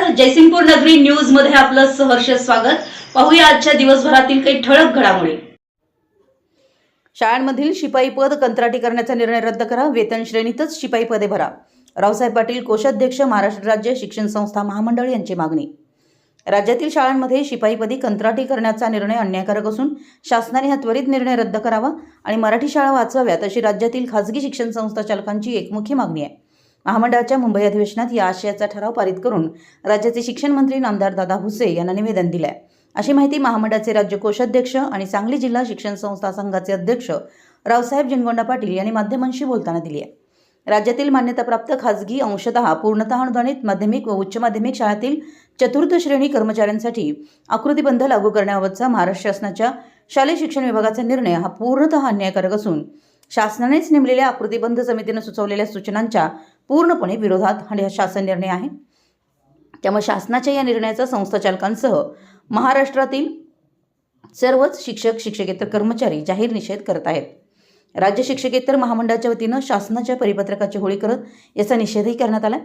नमस्कार. जयसिंगपूर नगरी न्यूजमध्ये आपलं सहर्ष स्वागत. पाहूया आजच्या दिवसभरातील काही ठळक घडामोडी. शाळांमधील शिपाई पद कंत्राटी करण्याचा निर्णय रद्द करा. वेतन श्रेणीतच शिपाई पदे भरा. रावसाहेब पाटील कोषाध्यक्ष महाराष्ट्र राज्य शिक्षण संस्था महामंडळ यांची मागणी. राज्यातील शाळांमध्ये शिपाईपदी कंत्राटी करण्याचा निर्णय अन्यायकारक असून शासनाने हा त्वरित निर्णय रद्द करावा आणि मराठी शाळा वाचवाव्यात अशी राज्यातील खासगी शिक्षण संस्था चालकांची एकमुखी मागणी आहे. महामंडळाच्या मुंबई अधिवेशनात या आशयाचा ठराव पारित करून राज्याचे शिक्षण मंत्री नामदार दादा भुसे यांना निवेदन दिलं आहे अशी माहिती महामंडळाचे राज्य कोषाध्यक्ष आणि सांगली जिल्हा शिक्षण संस्था संघाचे अध्यक्ष रावसाहेब जिनगोंडा पाटील यांनी माध्यमांशी बोलताना दिली आहे. राज्यातील मान्यताप्राप्त खाजगी अंशतः पूर्णतः अनुदानित माध्यमिक व उच्च माध्यमिक शाळेतील चतुर्थ श्रेणी कर्मचाऱ्यांसाठी आकृतीबंध लागू करण्याबाबतचा महाराष्ट्र शासनाच्या शालेय शिक्षण विभागाचा निर्णय हा पूर्णतः अन्यायकारक असून शासनानेच नेमलेल्या आकृतीबंध समितीनं सुचवलेल्या सूचनांच्या पूर्णपणे विरोधात हा शासन निर्णय आहे. त्यामुळे शासनाच्या या निर्णयाचा संस्थाचालकांसह महाराष्ट्रातील सर्वच शिक्षक शिक्षकेतर कर्मचारी जाहीर निषेध करत आहेत. राज्य शिक्षकेतर महामंडळाच्या वतीनं शासनाच्या परिपत्रकाची होळी करत याचा निषेधही करण्यात आला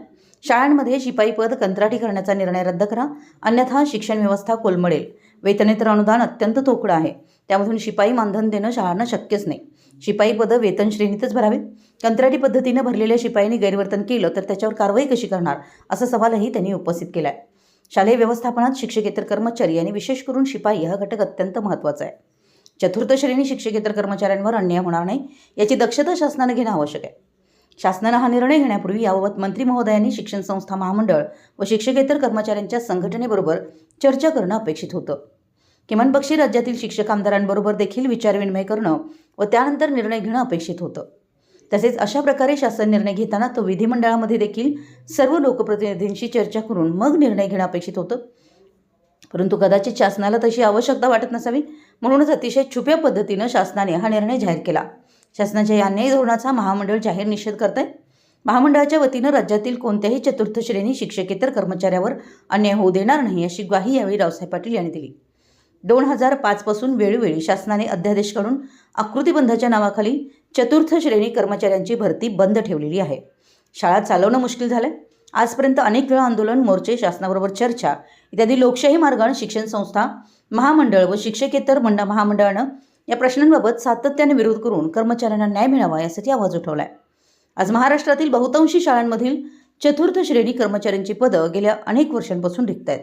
शाळांमध्ये शिपाई पद कंत्राटी करण्याचा निर्णय रद्द करा. अन्यथा शिक्षण व्यवस्था कोलमडेल. वेतनेतर अनुदान अत्यंत तोकडं आहे. त्यामधून शिपाई मानधन देणं शाळांना शक्यच नाही. शिपाई पदं वेतन श्रेणीतच भरावीत. कंत्राटी पद्धतीनं भरलेल्या शिपाईने गैरवर्तन केलं तर त्याच्यावर कारवाई कशी करणार? असा सवालही त्यांनी उपस्थित केला आहे शालेय व्यवस्थापनात शिक्षकेतर कर्मचारी आणि विशेष करून शिपाई हा घटक अत्यंत महत्त्वाचा आहे. चतुर्थ श्रेणी शिक्षकेतर कर्मचाऱ्यांवर अन्याय होणार नाही याची दक्षता शासनानं घेणं आवश्यक आहे. शासनानं हा निर्णय घेण्यापूर्वी याबाबत मंत्री महोदयांनी शिक्षण संस्था महामंडळ व शिक्षकेतर कर्मचाऱ्यांच्या संघटनेबरोबर चर्चा करणं अपेक्षित होतं. किमान पक्षी राज्यातील शिक्षक आमदारांबरोबर देखील विचारविनिमय करणं व त्यानंतर निर्णय घेणं अपेक्षित होतं. तसेच अशा प्रकारे शासन निर्णय घेताना तो विधिमंडळामध्ये देखील सर्व लोकप्रतिनिधींशी चर्चा करून मग निर्णय घेणं अपेक्षित होतं. परंतु कदाचित शासनाला तशी आवश्यकता वाटत नसावी म्हणूनच अतिशय छुप्या पद्धतीनं शासनाने हा निर्णय जाहीर केला. शासनाच्या या अन्यायी धोरणाचा महामंडळ जाहीर निषेध करत आहे महामंडळाच्या वतीनं राज्यातील कोणत्याही चतुर्थ श्रेणी शिक्षकेतर कर्मचाऱ्यावर अन्याय होऊ देणार नाही अशी ग्वाही यावेळी रावसाहेब पाटील यांनी दिली. दोन हजार पाचपासून वेळोवेळी शासनाने अध्यादेश काढून आकृतीबंधाच्या नावाखाली चतुर्थ श्रेणी कर्मचाऱ्यांची भरती बंद ठेवलेली आहे. शाळा चालवणं मुश्किल झालंय. आजपर्यंत अनेक वेळा आंदोलन मोर्चे शासनाबरोबर चर्चा इत्यादी लोकशाही मार्गाने शिक्षण संस्था महामंडळ व शिक्षकेतर मंडळ महामंडळानं या प्रश्नांबाबत सातत्याने विरोध करून कर्मचाऱ्यांना न्याय मिळावा यासाठी आवाज उठवलाय. आज महाराष्ट्रातील बहुतांशी शाळांमधील चतुर्थ श्रेणी कर्मचाऱ्यांची पदं गेल्या अनेक वर्षांपासून रिक्त आहेत.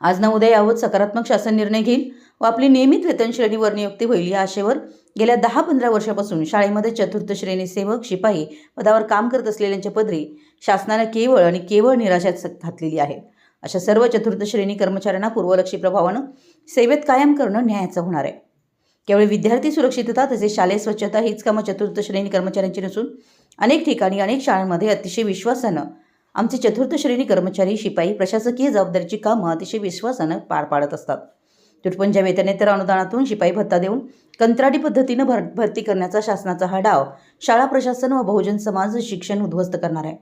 आज ना उद्या यावत सकारात्मक शासन निर्णय घेईल व आपली नियमित वेतन श्रेणीवर नियुक्ती होईल या आशेवर गेल्या दहा पंधरा वर्षापासून शाळेमध्ये चतुर्थ श्रेणी सेवक शिपाई पदावर काम करत असलेल्यांच्या पदरी शासनानं केवळ आणि केवळ निराशाच घातलेली आहे अशा सर्व चतुर्थ श्रेणी कर्मचाऱ्यांना पूर्वलक्षी प्रभावानं सेवेत कायम करणं न्यायाचं होणार आहे. केवळ विद्यार्थी सुरक्षितता तसेच शालेय स्वच्छता हीच कामं चतुर्थ श्रेणी कर्मचाऱ्यांची नसून अनेक ठिकाणी अनेक शाळांमध्ये अतिशय विश्वासानं आमचे चतुर्थ श्रेणी कर्मचारी शिपाई प्रशासकीय जबाबदारीची कामं अतिशय विश्वासानं पार पाडत असतात. तुटपुंज्या वेतनेतर अनुदानातून शिपाई भत्ता देऊन कंत्राटी पद्धतीनं भर भरती करण्याचा शासनाचा हा डाव शाळा प्रशासन व बहुजन समाज शिक्षण उद्ध्वस्त करणार आहे.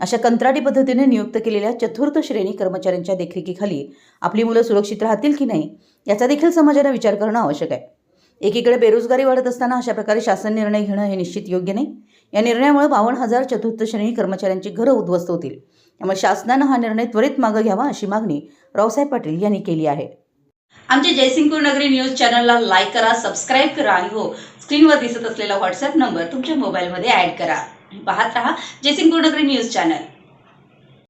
अशा कंत्राटी पद्धतीने नियुक्त केलेल्या चतुर्थ श्रेणी कर्मचाऱ्यांच्या देखरेखीखाली आपली मुलं सुरक्षित राहतील की नाही याचा देखील समाजाने विचार करणं आवश्यक आहे. एकीकडे बेरोजगारी वाढत असताना अशा प्रकारे शासन निर्णय घेणं हे निश्चित योग्य नाही. या निर्णयामुळे बावन्न हजार चतुर्थ श्रेणी कर्मचाऱ्यांची घरं उद्ध्वस्त होतील. त्यामुळे शासनानं हा निर्णय त्वरित मागं घ्यावा अशी मागणी रावसाहेब पाटील यांनी केली आहे. आमच्या जयसिंगपूर नगरी न्यूज चॅनलला लाईक करा सबस्क्राईब करा आणि हो स्क्रीनवर दिसत असलेला व्हॉट्सअप नंबर तुमच्या मोबाईलमध्ये ॲड करा. पाहत रहा जयसिंगपूर नगरी न्यूज चॅनल.